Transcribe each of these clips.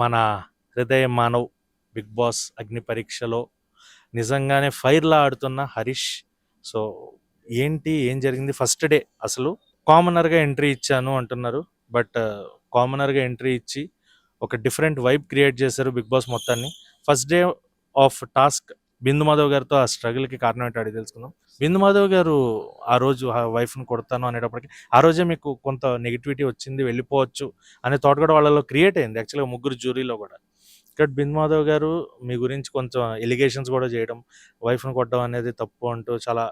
మన హృదయ Manav big boss అగ్ని పరీక్షలో నిజంగానే ఫైర్లా ఆడుతున్న హరీష్. సో ఏంటి ఏం జరిగింది? ఫస్ట్ డే అసలు కామనర్గా ఎంట్రీ ఇచ్చాను అంటున్నారు. బట్ కామనర్గా ఎంట్రీ ఇచ్చి ఒక డిఫరెంట్ వైబ్ క్రియేట్ చేశారు బిగ్ బాస్ మొత్తాన్ని. First day of task Bindu Madhav గారితో ఆ స్ట్రగుల్కి కారణం ఏంటో అడిగి తెలుసుకుందాం. బిందు మాధవ్ గారు ఆ రోజు ఆ వైఫ్ను కొడతాను అనేటప్పటికి ఆ రోజే మీకు కొంత నెగిటివిటీ వచ్చింది వెళ్ళిపోవచ్చు అనే థాట్ కూడా వాళ్ళలో క్రియేట్ అయింది. యాక్చువల్గా ముగ్గురు జ్యూరీలో కూడా. ఇక్కడ బిందు మాధవ్ గారు మీ గురించి కొంచెం ఎలిగేషన్స్ కూడా చేయడం వైఫ్ని కొట్టడం అనేది తప్పు అంటూ చాలా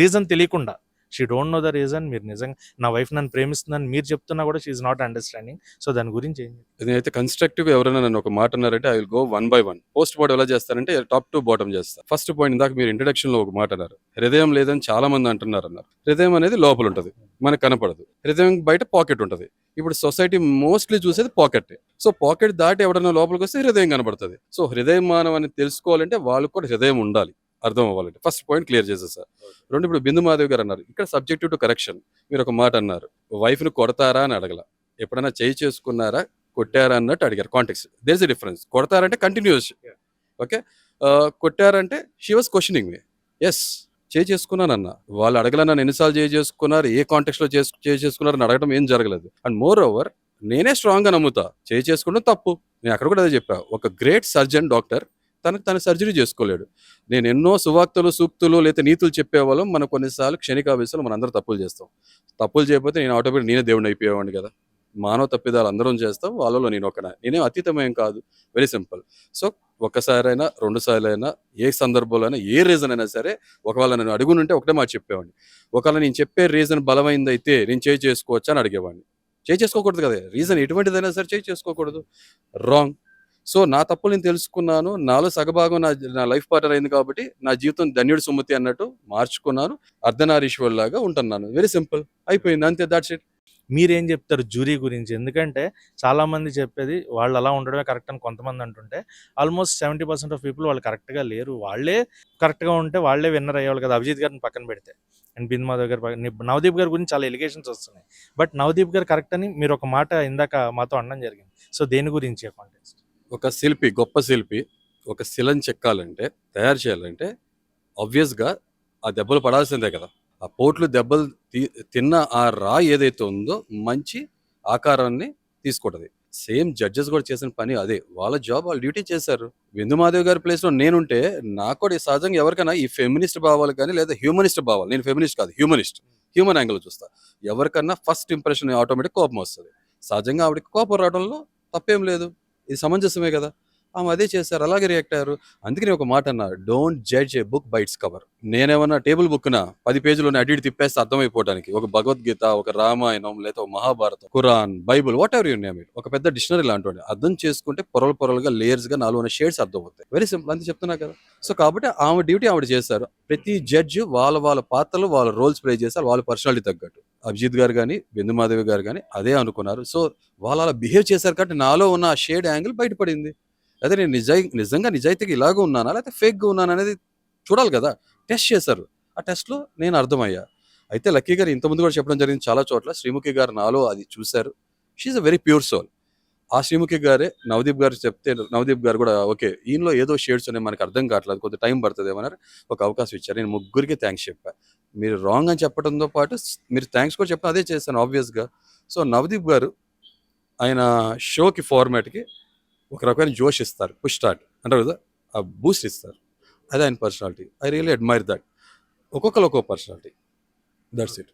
రీజన్ తెలియకుండా she don't know the reason. మీరు నిజంగా నా వైఫ్ నన్ను ప్రేమిస్తుందని మీరు చెప్తున్నా కూడా షీఈ్ నాట్ అండర్స్టాండింగ్ సో దాని గురించి ఏం నేనైతే కన్స్ట్రక్టివ్ ఎవరైనా నన్ను ఒక మాట అన్నారంటే I will go one by one post bat ఎలా చేస్తారంటే టాప్ టు బాటమ్ చేస్తాను ఫస్ట్ పాయింట్ దాకా మీరు ఇంట్రడక్షన్లో ఒక మాట అన్నారు. హృదయం లేదని చాలా మంది అంటున్నారు అన్నారు. హృదయం అనేది లోపల ఉంటుంది మనకు కనపడదు. హృదయం బయట పాకెట్ ఉంటుంది. ఇప్పుడు సొసైటీ మోస్ట్లీ చూసేది పాకెట్ సో పాకెట్ దాటి ఎవడన్నా లోపలికి వస్తే హృదయం కనబడుతుంది సో హృదయం మానవం అని తెలుసుకోవాలంటే వాళ్ళకు కూడా హృదయం ఉండాలి. అర్థం అవ్వాలంటే ఫస్ట్ పాయింట్ క్లియర్ చేసేసారు రెండు ఇప్పుడు బిందు మాధవ్ గారు అన్నారు ఇక్కడ సబ్జెక్టివ్ టు కరెక్షన్ మీరు ఒక మాట అన్నారు వైఫ్ను కొడతారా? అని అడగల. ఎప్పుడైనా చేయి చేసుకున్నారా? కొట్టారా? అన్నట్టు అడిగారు. కాంటెక్స్ దేర్ ఇస్ డిఫరెన్స్ కొడతారంటే కంటిన్యూస్ ఓకే కొట్టారంటే షీ వాస్ క్వశ్చనింగ్ మీ ఎస్ చేయి చేసుకున్నానన్న. వాళ్ళు అడగల నన్ను ఎన్నిసార్లు చేయి చేసుకున్నారు ఏ కాంటెక్స్లో చేసు చేయి చేసుకున్నారు అని అడగడం ఏం జరగలేదు. అండ్ మోర్ ఓవర్ నేనే స్ట్రాంగ్గా నమ్ముతా. చేయి చేసుకోవడం తప్పు. నేను అక్కడ కూడా అదే చెప్పా. ఒక గ్రేట్ సర్జన్ డాక్టర్ తనకు తను సర్జరీ చేసుకోలేడు. నేను ఎన్నో సువాక్తులు సూక్తులు లేదా నీతులు చెప్పేవాళ్ళం. మనం కొన్నిసార్లు క్షణికావేశాలు మనం అందరూ తప్పులు చేస్తాం. తప్పులు చేయకపోతే నేను ఆటోమేటిక్ నేనే దేవుడిని అయిపోయేవాడిని కదా. మానవ తప్పిదాలు అందరం చేస్తాం. వాళ్ళలో నేను ఒక నేనే అతీతమేం కాదు. Very simple. సో ఒక్కసారైనా రెండుసార్లు అయినా ఏ సందర్భంలో అయినా ఏ రీజన్ అయినా సరే ఒకవేళ నేను అడుగునుంటే ఒకటే మాట చెప్పేవాడిని. ఒకవేళ నేను చెప్పే రీజన్ బలమైందైతే నేను చేయి చేసుకోవచ్చా అని అడిగేవాడిని. చేయి చేసుకోకూడదు కదా. రీజన్ ఎటువంటిదైనా సరే చేయి చేసుకోకూడదు. రాంగ్ సో నా తప్పులు నేను తెలుసుకున్నాను. నాలో సగభాగం నా నా లైఫ్ పార్ట్నర్ అయింది కాబట్టి నా జీవితం ధన్యుడు సుమతి అన్నట్టు మార్చుకున్నాను. అర్ధనారీశ్వరులాగా ఉంటున్నాను. వెరీ సింపుల్ అయిపోయింది. అంతే. దాట్స్ ఇట్ మీరేం చెప్తారు జ్యూరీ గురించి? ఎందుకంటే చాలామంది చెప్పేది వాళ్ళు అలా ఉండడమే కరెక్ట్ అని కొంతమంది అంటుంటే almost seventy percent of people వాళ్ళు కరెక్ట్గా లేరు. వాళ్ళే కరెక్ట్గా ఉంటే వాళ్ళే విన్నర్ అయ్యేవాళ్ళు కదా అభిజిత్ గారిని పక్కన పెడితే. అండ్ బిన్ మాధవ్ గారు నవదీప్ గారి గురించి చాలా ఎలిగేషన్స్ వస్తున్నాయి. బట్ నవదీప్ గారు కరెక్ట్ అని మీరు ఒక మాట ఇందాక మాతో అనడం జరిగింది. సో దేని గురించి కాంటెక్స్ట్? ఒక శిల్పి గొప్ప శిల్పి ఒక శిలను చెక్కాలంటే తయారు చేయాలంటే ఆబ్వియస్గా ఆ దెబ్బలు పడాల్సిందే కదా. ఆ పోట్లు దెబ్బలు తీ- తిన్న ఆ రా ఏదైతే ఉందో మంచి ఆకారాన్ని తీసుకుంటది. సేమ్ జడ్జెస్ కూడా చేసిన పని అదే. వాళ్ళ జాబ్ వాళ్ళు డ్యూటీ చేశారు. విందు గారి ప్లేస్లో నేనుంటే నాకు కూడా ఈ సహజంగా ఎవరికైనా ఈ ఫెమినిస్ట్ భావాలు కానీ లేదా హ్యూమనిస్ట్ భావాలు నేను ఫెమినిస్ట్ కాదు హ్యూమనిస్ట్ హ్యూమన్ యాంగిల్ చూస్తా. ఎవరికన్నా ఫస్ట్ ఇంప్రెషన్ ఆటోమేటిక్ కోపం వస్తుంది. సహజంగా ఆవిడకి కోపం రావడంలో తప్పేం లేదు. ఇది సమంజసమే కదా? ఆమె అదే చేశారు అలాగే రియాక్ట్ అయ్యారు. అందుకని ఒక మాట అన్నా don't judge a book by its cover నేనేమన్నా టేబుల్ బుక్ నా పది పేజీలోనే అటు తిప్పేస్తే అర్థమైపోవడానికి ఒక భగవద్గీత ఒక రామాయణం లేదా ఒక Mahabharatam Quran Bible whatever you name it ఒక పెద్ద డిక్షనరీ లాంటి అర్థం చేసుకుంటే పొరలు పొరలుగా లేయర్స్గా నాలుగు షేడ్స్ అర్థమవుతాయి. వెరీ సింపుల్ అంతే చెప్తున్నా కదా? సో కాబట్టి ఆమె డ్యూటీ ఆవిడ చేశారు. ప్రతి జడ్జ్ వాళ్ళ వాళ్ళ పాత్రలు వాళ్ళ రోల్స్ ప్లే చేశారు వాళ్ళ పర్సనాలిటీ తగ్గట్టు. అభిజిత్ గారు కానీ బిందుమాధవి గారు కానీ అదే అనుకున్నారు. సో వాళ్ళు అలా బిహేవ్ చేశారు కాబట్టి నాలో ఉన్న ఆ షేడ్ యాంగిల్ బయటపడింది. అదే నేను నిజాయి నిజంగా నిజాయితీగా ఇలాగ ఉన్నానా లేకపోతే ఫేక్గా ఉన్నానా అనేది చూడాలి కదా. టెస్ట్ చేశారు. ఆ టెస్ట్లో నేను అర్థమయ్యా. అయితే లక్కీ గారు ఇంతకుముందు కూడా చెప్పడం జరిగింది చాలా చోట్ల. శ్రీముఖి గారు నాలో అది చూశారు. She's a very pure soul. ఆ శ్రీముఖి గారే నవదీప్ గారు చెప్తే నవదీప్ గారు కూడా ఓకే ఈయనలో ఏదో షేడ్స్ ఉన్నాయి మనకు అర్థం కావట్లేదు కొంత టైం పడుతుంది ఏమన్నారు ఒక అవకాశం ఇచ్చారు. నేను ముగ్గురికి థ్యాంక్స్ చెప్పా. మీరు రాంగ్ అని చెప్పడంతో పాటు మీరు థ్యాంక్స్ కూడా చెప్పడం అదే చేశాను ఆబ్వియస్గా సో నవదీప్ గారు ఆయన షోకి ఫార్మాట్కి ఒక రకమైన జోష్ ఇస్తారు పుష్ స్టార్ట్ అంటారు కదా ఆ బూస్ట్ ఇస్తారు. అదే ఆయన personality I really admire that ఒక్కొక్కరు ఒక్కొక్క పర్సనాలిటీ దట్స్ ఇట్